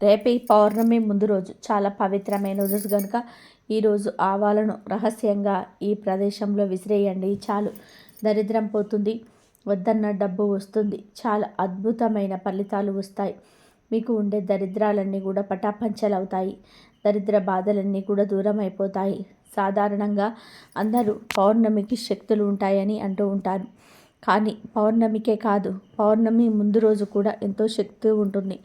రేపే పౌర్ణమి ముందు రోజు చాలా పవిత్రమైన రోజు. కనుక ఈరోజు ఆవాలను రహస్యంగా ఈ ప్రదేశంలో విసిరేయండి. చాలు. దరిద్రం పోతుంది. వద్దన్న డబ్బు వస్తుంది. చాలా అద్భుతమైన ఫలితాలు వస్తాయి. మీకు ఉండే దరిద్రాలన్నీ కూడా పటాపంచలవుతాయి. దరిద్ర బాధలన్నీ కూడా దూరం అయిపోతాయి సాధారణంగా అందరూ పౌర్ణమికి శక్తులు ఉంటాయని అంటూ ఉంటారు. కానీ పౌర్ణమికే కాదు పౌర్ణమి ముందు రోజు కూడా ఎంతో శక్తి ఉంటుంది.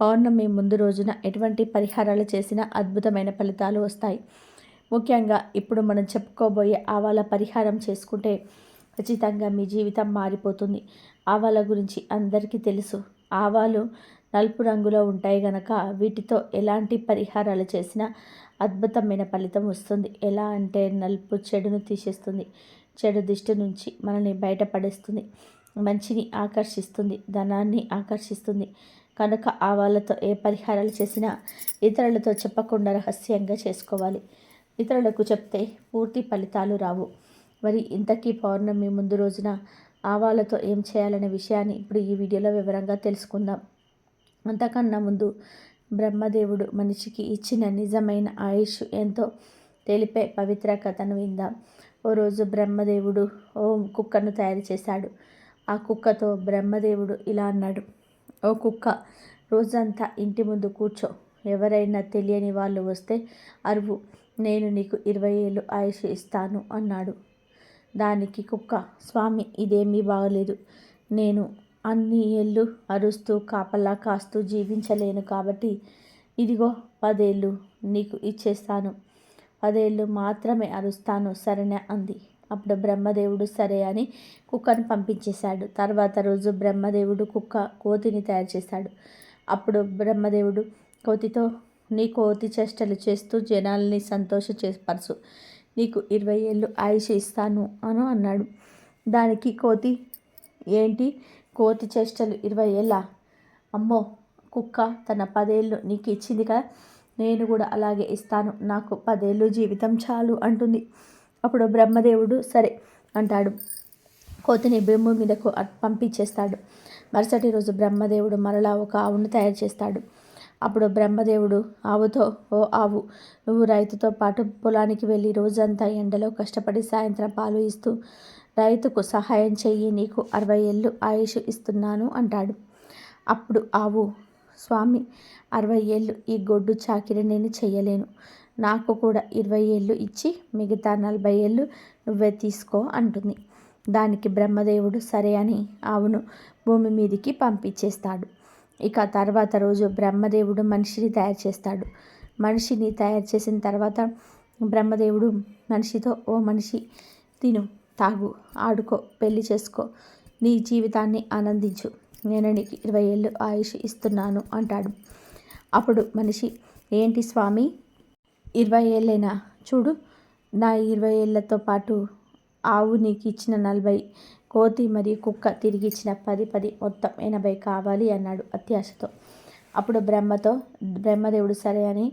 పౌర్ణమి ముందు రోజున ఎటువంటి పరిహారాలు చేసినా అద్భుతమైన ఫలితాలు వస్తాయి. ముఖ్యంగా ఇప్పుడు మనం చెప్పుకోబోయే ఆవాల పరిహారం చేసుకుంటే ఖచ్చితంగా మీ జీవితం మారిపోతుంది. ఆవాల గురించి అందరికీ తెలుసు. ఆవాలు నలుపు రంగులో ఉంటాయి గనక వీటితో ఎలాంటి పరిహారాలు చేసినా అద్భుతమైన ఫలితం వస్తుంది. ఎలా అంటే నలుపు చెడును తీసేస్తుంది. చెడు దిష్టి నుంచి మనల్ని బయటపడేస్తుంది. మంచిని ఆకర్షిస్తుంది. ధనాన్ని ఆకర్షిస్తుంది. కనుక ఆవాళ్ళతో ఏ పరిహారాలు చేసినా ఇతరులతో చెప్పకుండా రహస్యంగా చేసుకోవాలి. ఇతరులకు చెప్తే పూర్తి ఫలితాలు రావు. మరి ఇంతకీ పౌర్ణమి ముందు రోజున ఆవాలతో ఏం చేయాలనే విషయాన్ని ఇప్పుడు ఈ వీడియోలో వివరంగా తెలుసుకుందాం. అంతకన్నా ముందు బ్రహ్మదేవుడు మనిషికి ఇచ్చిన నిజమైన ఆయుష్ ఎంతో తెలిపే పవిత్ర కథను విందాం. ఓ రోజు బ్రహ్మదేవుడు ఓ కుక్కను తయారు చేశాడు. ఆ కుక్కతో బ్రహ్మదేవుడు ఇలా అన్నాడు ఓ కుక్క రోజంతా ఇంటి ముందు కూర్చో. ఎవరైనా తెలియని వాళ్ళు వస్తే అరువు నేను నీకు ఇరవై ఏళ్ళు ఆయుష్ ఇస్తాను అన్నాడు. దానికి కుక్క స్వామి ఇదేమీ బాగలేదు. నేను అన్ని ఏళ్ళు అరుస్తూ కాపలా కాస్తూ జీవించలేను కాబట్టి ఇదిగో పదేళ్ళు నీకు ఇచ్చేస్తాను. పదేళ్ళు మాత్రమే అరుస్తాను సరేనా అంది. అప్పుడు బ్రహ్మదేవుడు సరే అని కుక్కను పంపించేశాడు. తర్వాత రోజు బ్రహ్మదేవుడు కుక్క కోతిని తయారు చేశాడు. అప్పుడు బ్రహ్మదేవుడు కోతితో నీ కోతి చేష్టలు చేస్తూ జనాల్ని సంతోష చేపరచు నీకు ఇరవై ఏళ్ళు ఆయుష్ ఇస్తాను అని అన్నాడు. దానికి కోతి ఏంటి? కోతి చేష్టలు ఇరవై ఏళ్ళ? అమ్మో! కుక్క తన పదేళ్ళు నీకు ఇచ్చింది కదా? నేను కూడా అలాగే ఇస్తాను. నాకు పదేళ్ళు జీవితం చాలు అంటుంది. అప్పుడు బ్రహ్మదేవుడు సరే అంటాడు. కోతిని భూమి మీదకు పంపించేస్తాడు. మరుసటి రోజు బ్రహ్మదేవుడు మరలా ఒక ఆవును తయారు చేస్తాడు. అప్పుడు బ్రహ్మదేవుడు ఆవుతో ఓ ఆవు నువ్వు రైతుతో పాటు పొలానికి వెళ్ళి రోజంతా ఎండలో కష్టపడి సాయంత్రం పాలు ఇస్తూ రైతుకు సహాయం చెయ్యి నీకు అరవై ఏళ్ళు ఆయుష్ ఇస్తున్నాను అంటాడు. అప్పుడు ఆవు స్వామి అరవై ఏళ్ళు ఈ గొడ్డు చాకిరి నేను చెయ్యలేను. నాకు కూడా ఇరవై ఏళ్ళు ఇచ్చి మిగతా నలభై ఏళ్ళు నువ్వే తీసుకో అంటుంది. దానికి బ్రహ్మదేవుడు సరే అని ఆవును భూమి మీదికి పంపించేస్తాడు. ఇక తర్వాత రోజు బ్రహ్మదేవుడు మనిషిని తయారు చేస్తాడు. మనిషిని తయారు చేసిన తర్వాత బ్రహ్మదేవుడు మనిషితో ఓ మనిషి తిను తాగు ఆడుకో పెళ్ళి చేసుకో నీ జీవితాన్ని ఆనందించు నేను నీకు ఇరవై ఏళ్ళు ఆయుష్ ఇస్తున్నాను అంటాడు. అప్పుడు మనిషి ఏంటి స్వామి ఇరవై ఏళ్ళైనా చూడు నా ఇరవై ఏళ్ళతో పాటు ఆవు నీకు ఇచ్చిన నలభై కోతి మరియు కుక్క తిరిగి ఇచ్చిన పది పది మొత్తం ఎనభై కావాలి అన్నాడు అత్యాశతో. అప్పుడు బ్రహ్మతో బ్రహ్మదేవుడు సరే అని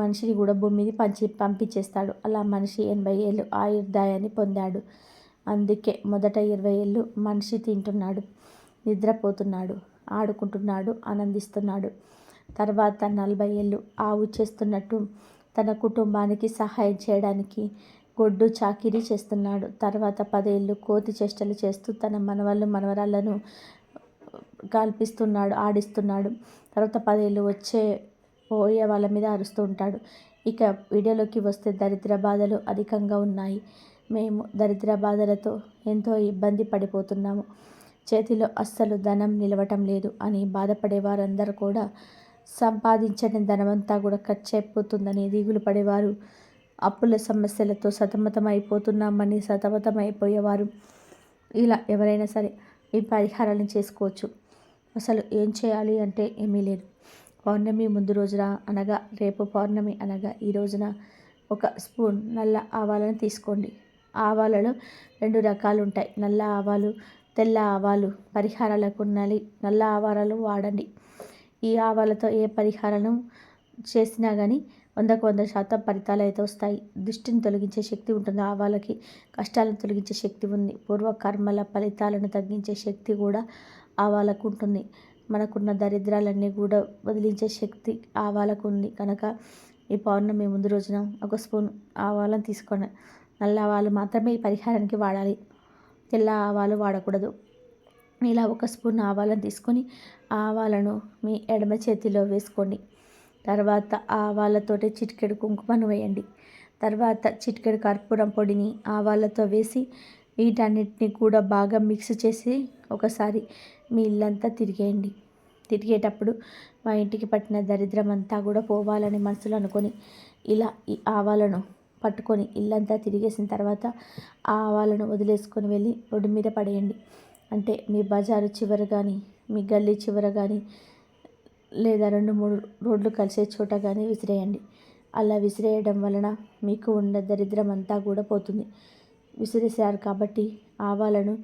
మనిషిని కూడా భూమిని పంచి పంపించేస్తాడు. అలా మనిషి ఎనభై ఏళ్ళు ఆయుర్దాయాన్ని పొందాడు. అందుకే మొదట ఇరవై ఏళ్ళు మనిషి తింటున్నాడు నిద్రపోతున్నాడు ఆడుకుంటున్నాడు ఆనందిస్తున్నాడు. తర్వాత నలభై ఏళ్ళు ఆవు చేస్తున్నట్టు తన కుటుంబానికి సహాయం చేయడానికి గొడ్డు చాకిరీ చేస్తున్నాడు. తర్వాత పదేళ్ళు కోతి చేష్టలు చేస్తూ తన మనవళ్ళు మనవరాళ్ళను కల్పిస్తున్నాడు ఆడిస్తున్నాడు. తర్వాత పదేళ్ళు వచ్చే పోయే వాళ్ళ మీద అరుస్తూ ఉంటాడు. ఇక వీడియోలోకి వస్తే దరిద్ర బాధలు అధికంగా ఉన్నాయి. మేము దరిద్ర బాధలతో ఎంతో ఇబ్బంది పడిపోతున్నాము. చేతిలో అస్సలు ధనం నిలవటం లేదు అని బాధపడే వారందరూ కూడా సంపాదించని ధనమంతా కూడా ఖర్చు అయిపోతుందని దిగులు పడేవారు. అప్పుల సమస్యలతో సతమతం అయిపోతున్నామని సతమతం అయిపోయేవారు ఇలా ఎవరైనా సరే ఈ పరిహారాలను చేసుకోవచ్చు. అసలు ఏం చేయాలి అంటే ఏమీ లేదు. పౌర్ణమి ముందు రోజున అనగా రేపు పౌర్ణమి అనగా ఈ రోజున ఒక స్పూన్ నల్ల ఆవాలను తీసుకోండి. ఆవాలలో రెండు రకాలు ఉంటాయి. నల్ల ఆవాలు తెల్ల ఆవాలు. పరిహారాలకు నలి నల్ల ఆవాలను వాడండి. ఈ ఆవాలతో ఏ పరిహారం చేసినా కానీ వందకు వంద శాతం ఫలితాలు అయితే వస్తాయి. దృష్టిని తొలగించే శక్తి ఉంటుంది. ఆవాలకి కష్టాలను తొలగించే శక్తి ఉంది. పూర్వకర్మల ఫలితాలను తగ్గించే శక్తి కూడా ఆవాలకు ఉంటుంది. మనకున్న దరిద్రాలన్నీ కూడా వదిలించే శక్తి ఆవాలకు ఉంది. కనుక ఈ పౌర్ణమి ముందు రోజున ఒక స్పూన్ ఆవాలను తీసుకొని నల్ల ఆవాలు మాత్రమే ఈ పరిహారానికి వాడాలి. తెల్ల ఆవాలు వాడకూడదు. ఇలా ఒక స్పూన్ ఆవాలను తీసుకొని ఆవాలను మీ ఎడమ చేతిలో వేసుకోండి. తర్వాత ఆవాలతోటి చిటికెడు కుంకుమను వేయండి. తర్వాత చిటికెడు కర్పూరం పొడిని ఆవాలతో వేసి వీటన్నిటిని కూడా బాగా మిక్స్ చేసి ఒకసారి మీ ఇల్లంతా తిరిగేయండి. తిరిగేటప్పుడు మా ఇంటికి పట్టిన దరిద్రం అంతా కూడా పోవాలని మనసులో అనుకొని ఇలా ఈ ఆవాలను పట్టుకొని ఇల్లంతా తిరిగేసిన తర్వాత ఆ ఆవాలను వదిలేసుకొని వెళ్ళి రోడ్డు మీద పడేయండి. అంటే మీ బజారు చివర కానీ మీ గల్లీ చివర కానీ లేదా రెండు మూడు రోడ్లు కలిసే చోట కానీ విసిరేయండి. అలా విసిరేయడం వలన మీకు ఉన్న దరిద్రం అంతా కూడా పోతుంది. విసిరేసారు కాబట్టి ఆవాలను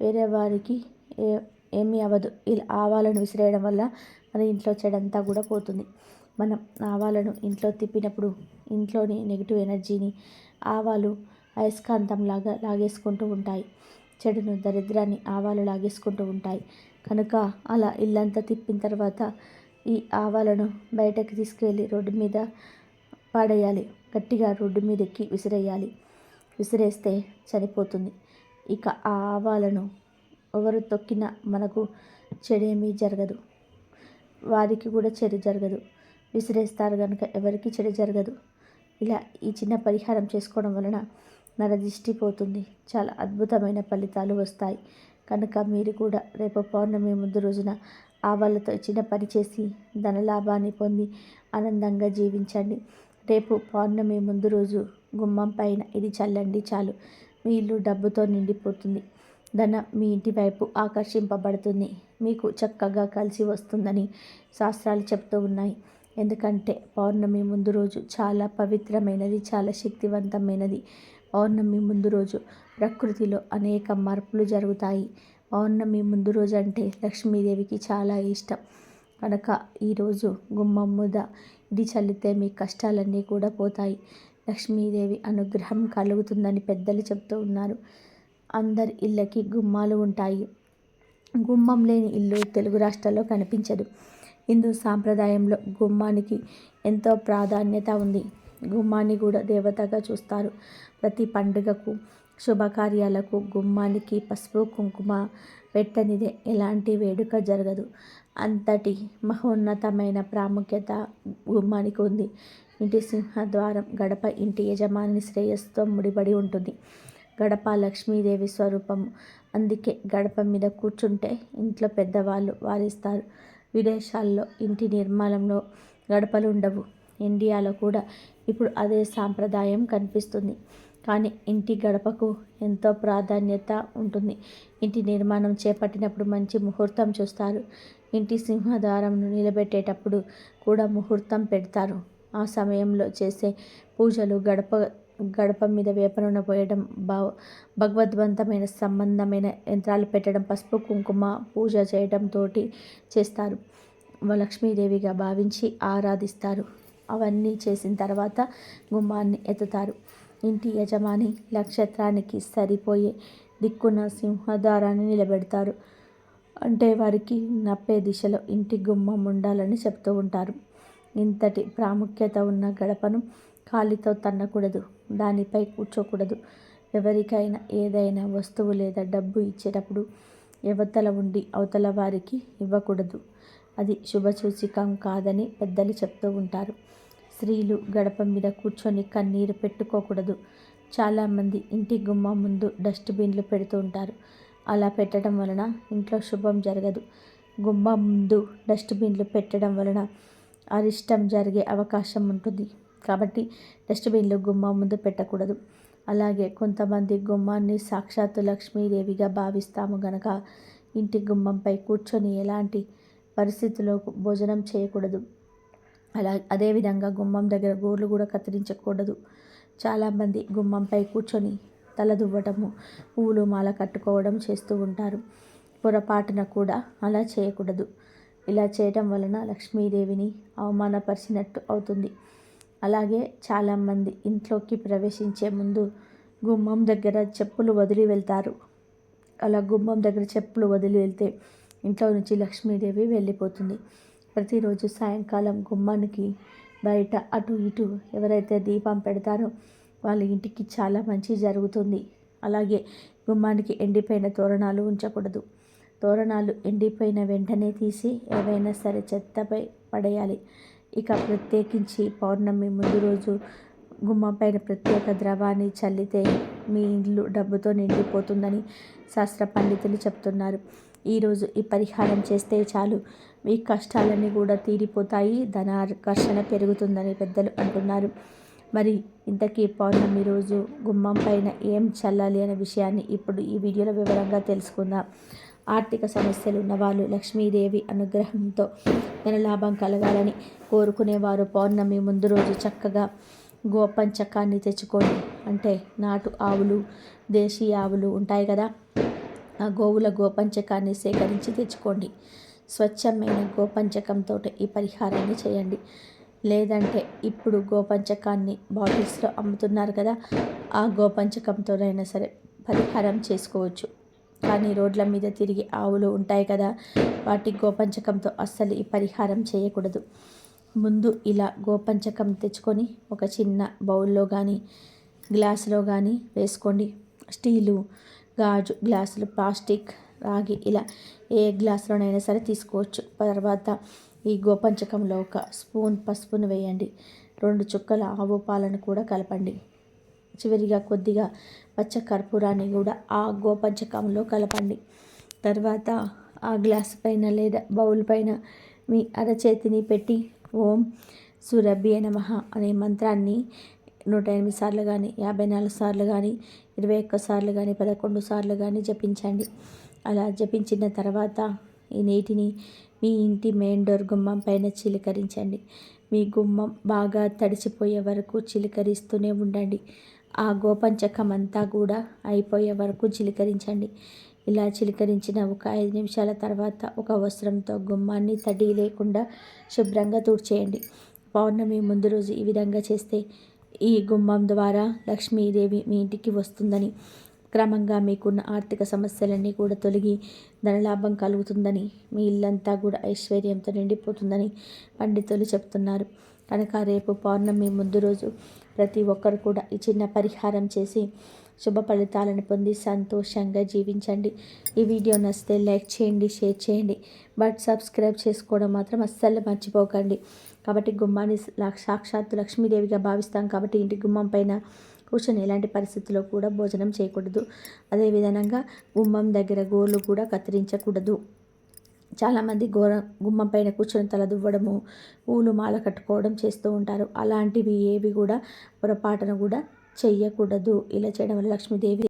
వేరే వారికి ఏ ఏమీ అవ్వదు. ఇలా ఆవాలను విసిరేయడం వల్ల మన ఇంట్లో చెడంతా కూడా పోతుంది. మనం ఆవాలను ఇంట్లో తిప్పినప్పుడు ఇంట్లోని నెగిటివ్ ఎనర్జీని ఆవాలు అయస్కాంతంలాగా లాగేసుకుంటూ ఉంటాయి. చెడును దరిద్రాన్ని ఆవాలు లాగేసుకుంటూ ఉంటాయి. కనుక అలా ఇల్లంతా తిప్పిన తర్వాత ఈ ఆవాలను బయటకు తీసుకువెళ్ళి రోడ్డు మీద పాడేయాలి. గట్టిగా రోడ్డు మీద ఎక్కి విసిరేయాలి. విసిరేస్తే చనిపోతుంది. ఇక ఆ ఆవాలను ఎవరు తొక్కినా మనకు చెడేమీ జరగదు. వారికి కూడా చెడు జరగదు. విసిరేస్తారు కనుక ఎవరికి చెడు జరగదు. ఇలా ఈ చిన్న పరిహారం చేసుకోవడం వలన నరదిష్టి పోతుంది. చాలా అద్భుతమైన ఫలితాలు వస్తాయి. కనుక మీరు కూడా రేపు పౌర్ణమి ముందు రోజున ఆవాలతో చిన్న పని చేసి ధనలాభాన్ని పొంది ఆనందంగా జీవించండి. రేపు పౌర్ణమి ముందు రోజు గుమ్మం పైన ఇది చల్లండి చాలు. మీ ఇల్లు డబ్బుతో నిండిపోతుంది. ధనం మీ ఇంటి వైపు ఆకర్షింపబడుతుంది. మీకు చక్కగా కలిసి వస్తుందని శాస్త్రాలు చెప్తూ ఉన్నాయి. ఎందుకంటే పౌర్ణమి ముందు రోజు చాలా పవిత్రమైనది చాలా శక్తివంతమైనది. పౌర్ణమి ముందు రోజు ప్రకృతిలో అనేక మార్పులు జరుగుతాయి. పౌర్ణమి ముందు రోజు అంటే లక్ష్మీదేవికి చాలా ఇష్టం. కనుక ఈరోజు గుమ్మం ముద ఇది చల్లితే మీ కష్టాలన్నీ కూడా పోతాయి. లక్ష్మీదేవి అనుగ్రహం కలుగుతుందని పెద్దలు చెప్తూ ఉన్నారు. అందరి ఇళ్ళకి గుమ్మాలు ఉంటాయి. గుమ్మం లేని ఇల్లు తెలుగు రాష్ట్రాల్లో కనిపించదు. హిందూ సాంప్రదాయంలో గుమ్మానికి ఎంతో ప్రాధాన్యత ఉంది. గుమ్మాన్ని కూడా దేవతగా చూస్తారు. ప్రతి పండుగకు శుభకార్యాలకు గుమ్మానికి పసుపు కుంకుమ పెట్టనిదే ఎలాంటి వేడుక జరగదు. అంతటి మహోన్నతమైన ప్రాముఖ్యత గుమ్మానికి ఉంది. ఇంటి సింహద్వారం గడప ఇంటి యజమాని శ్రేయస్సుతో ముడిపడి ఉంటుంది. గడప లక్ష్మీదేవి స్వరూపం. అందుకే గడప మీద కూర్చుంటే ఇంట్లో పెద్దవాళ్ళు వారిస్తారు. విదేశాల్లో ఇంటి నిర్మాణంలో గడపలు ఉండవు. ఇండియాలో కూడా ఇప్పుడు అదే సాంప్రదాయం కనిపిస్తుంది. కానీ ఇంటి గడపకు ఎంతో ప్రాధాన్యత ఉంటుంది. ఇంటి నిర్మాణం చేపట్టినప్పుడు మంచి ముహూర్తం చూస్తారు. ఇంటి సింహద్వారంను నిలబెట్టేటప్పుడు కూడా ముహూర్తం పెడతారు. ఆ సమయంలో చేసే పూజలు గడప గడప మీద వేప పోయడం భవ భగవద్వంతమైన సంబంధమైన యంత్రాలు పెట్టడం పసుపు కుంకుమ పూజ చేయడంతో చేస్తారు. లక్ష్మీదేవిగా భావించి ఆరాధిస్తారు. అవన్నీ చేసిన తర్వాత గుమ్మాన్ని ఎత్తుతారు. ఇంటి యజమాని నక్షత్రానికి సరిపోయే దిక్కున సింహద్వారాన్ని నిలబెడతారు. అంటే వారికి నప్పే దిశలో ఇంటి గుమ్మం ఉండాలని చెప్తూ ఉంటారు. ఇంతటి ప్రాముఖ్యత ఉన్న గడపను కాలితో తన్నకూడదు దానిపై కూర్చోకూడదు. ఎవరికైనా ఏదైనా వస్తువు లేదా డబ్బు ఇచ్చేటప్పుడు యువతల ఉండి అవతల వారికి ఇవ్వకూడదు. అది శుభసూచికం కాదని పెద్దలు చెప్తూ ఉంటారు. స్త్రీలు గడప మీద కూర్చొని కన్నీరు పెట్టుకోకూడదు. చాలామంది ఇంటి గుమ్మం ముందు డస్ట్బిన్లు పెడుతూ ఉంటారు. అలా పెట్టడం వలన ఇంట్లో శుభం జరగదు. గుమ్మం ముందు డస్ట్బిన్లు పెట్టడం వలన అరిష్టం జరిగే అవకాశం ఉంటుంది. కాబట్టి డస్ట్బిన్లు గుమ్మం ముందు పెట్టకూడదు. అలాగే కొంతమంది గుమ్మాన్ని సాక్షాత్తు లక్ష్మీదేవిగా భావిస్తాము గనక ఇంటి గుమ్మంపై కూర్చొని ఎలాంటి పరిస్థితుల్లో భోజనం చేయకూడదు. అలా అదేవిధంగా గుమ్మం దగ్గర గోర్లు కూడా కత్తిరించకూడదు. చాలామంది గుమ్మంపై కూర్చొని తల దువ్వటము పువ్వులు మాల కట్టుకోవడం చేస్తూ ఉంటారు. పొరపాటున కూడా అలా చేయకూడదు. ఇలా చేయటం వలన లక్ష్మీదేవిని అవమానపరిచినట్టు అవుతుంది. అలాగే చాలామంది ఇంట్లోకి ప్రవేశించే ముందు గుమ్మం దగ్గర చెప్పులు వదిలి వెళ్తారు. అలా గుమ్మం దగ్గర చెప్పులు వదిలి వెళ్తే ఇంట్లో నుంచి లక్ష్మీదేవి వెళ్ళిపోతుంది. ప్రతిరోజు సాయంకాలం గుమ్మానికి బయట అటు ఇటు ఎవరైతే దీపం పెడతారో వాళ్ళ ఇంటికి చాలా మంచి జరుగుతుంది. అలాగే గుమ్మానికి ఎండిపోయిన తోరణాలు ఉంచకూడదు. తోరణాలు ఎండిపోయిన వెంటనే తీసి ఏవైనా సరే చెత్తపై పడేయాలి. ఇక ప్రత్యేకించి పౌర్ణమి ముందు రోజు గుమ్మపైన ప్రత్యేక ద్రవాన్ని చల్లితే మీ ఇల్లు డబ్బుతో నిండిపోతుందని శాస్త్ర పండితులు చెప్తున్నారు. ఈరోజు ఈ పరిహారం చేస్తే చాలు. మీ కష్టాలన్నీ కూడా తీరిపోతాయి. ధనాకర్షణ పెరుగుతుందని పెద్దలు అంటున్నారు. మరి ఇంతకీ పౌర్ణమి రోజు గుమ్మం పైన ఏం చల్లాలి అనే విషయాన్ని ఇప్పుడు ఈ వీడియోలో వివరంగా తెలుసుకుందాం. ఆర్థిక సమస్యలు ఉన్నవాళ్ళు లక్ష్మీదేవి అనుగ్రహంతో ధనలాభం కలగాలని కోరుకునేవారు. పౌర్ణమి ముందు రోజు చక్కగా గోపంచకాన్ని తెచ్చుకోండి. అంటే నాటు ఆవులు దేశీయ ఆవులు ఉంటాయి కదా. ఆ గోవుల గోపంచకాన్ని సేకరించి తెచ్చుకోండి. స్వచ్ఛమైన గోపంచకంతో ఈ పరిహారాన్ని చేయండి. లేదంటే ఇప్పుడు గోపంచకాన్ని బాటిల్స్లో అమ్ముతున్నారు కదా ఆ గోపంచకంతోనైనా సరే పరిహారం చేసుకోవచ్చు. కానీ రోడ్ల మీద తిరిగి ఆవులు ఉంటాయి కదా వాటి గోపంచకంతో అస్సలు ఈ పరిహారం చేయకూడదు. ముందు ఇలా గోపంచకం తెచ్చుకొని ఒక చిన్న బౌల్లో కానీ గ్లాసులో కానీ వేసుకోండి. స్టీలు గాజు గ్లాసులు ప్లాస్టిక్ రాగి ఇలా ఏ గ్లాసులోనైనా సరే తీసుకోవచ్చు. తర్వాత ఈ గోపంచకంలో ఒక స్పూన్ పసుపును వేయండి. రెండు చుక్కల ఆవు పాలను కూడా కలపండి. చివరిగా కొద్దిగా పచ్చ కర్పూరాన్ని కూడా ఆ గోపంచకంలో కలపండి. తర్వాత ఆ గ్లాస్ పైన లేదా బౌల్ పైన మీ అరచేతిని పెట్టి ఓం సురభి నమ అనే మంత్రాన్ని నూట ఎనిమిది సార్లు కానీ యాభై నాలుగు సార్లు కానీ ఇరవై ఒక్క సార్లు కానీ పదకొండు సార్లు కానీ జపించండి. అలా జపించిన తర్వాత ఈ నీటిని మీ ఇంటి మెయిన్ డోర్ గుమ్మం పైన చిలకరించండి. మీ గుమ్మం బాగా తడిచిపోయే వరకు చిలకరిస్తూనే ఉండండి. ఆ గోపంచకం అంతా కూడా అయిపోయే వరకు చిలకరించండి. ఇలా చిలకరించిన ఒక ఐదు నిమిషాల తర్వాత ఒక వస్త్రంతో గుమ్మాన్ని తడి లేకుండా శుభ్రంగా తుడిచేయండి. పౌర్ణమి ముందు రోజు ఈ విధంగా చేస్తే ఈ గుమ్మం ద్వారా లక్ష్మీదేవి మీ ఇంటికి వస్తుందని క్రమంగా మీకున్న ఆర్థిక సమస్యలన్నీ కూడా తొలగి ధనలాభం కలుగుతుందని మీ ఇల్లంతా కూడా ఐశ్వర్యంతో నిండిపోతుందని పండితులు చెప్తున్నారు. కనుక రేపు పౌర్ణమి ముందు రోజు ప్రతి ఒక్కరు కూడా ఈ చిన్న పరిహారం చేసి శుభ ఫలితాలను పొంది సంతోషంగా జీవించండి. ఈ వీడియో నచ్చితే లైక్ చేయండి షేర్ చేయండి. బట్ సబ్స్క్రైబ్ చేసుకోవడం మాత్రం అస్సలు మర్చిపోకండి. కాబట్టి గుమ్మాన్ని సాక్షాత్తు లక్ష్మీదేవిగా భావిస్తాం కాబట్టి ఇంటి గుమ్మం పైన కూర్చొని ఎలాంటి పరిస్థితుల్లో కూడా భోజనం చేయకూడదు. అదేవిధంగా గుమ్మం దగ్గర గోర్లు కూడా కత్తిరించకూడదు. చాలామంది గోర గుమ్మం పైన కూర్చొని తల దువ్వడము పూలు మాల కట్టుకోవడం చేస్తూ ఉంటారు. అలాంటివి ఏవి కూడా పొరపాటున కూడా చెయ్యకూడదు. ఇలా చేయడం వల్ల లక్ష్మీదేవి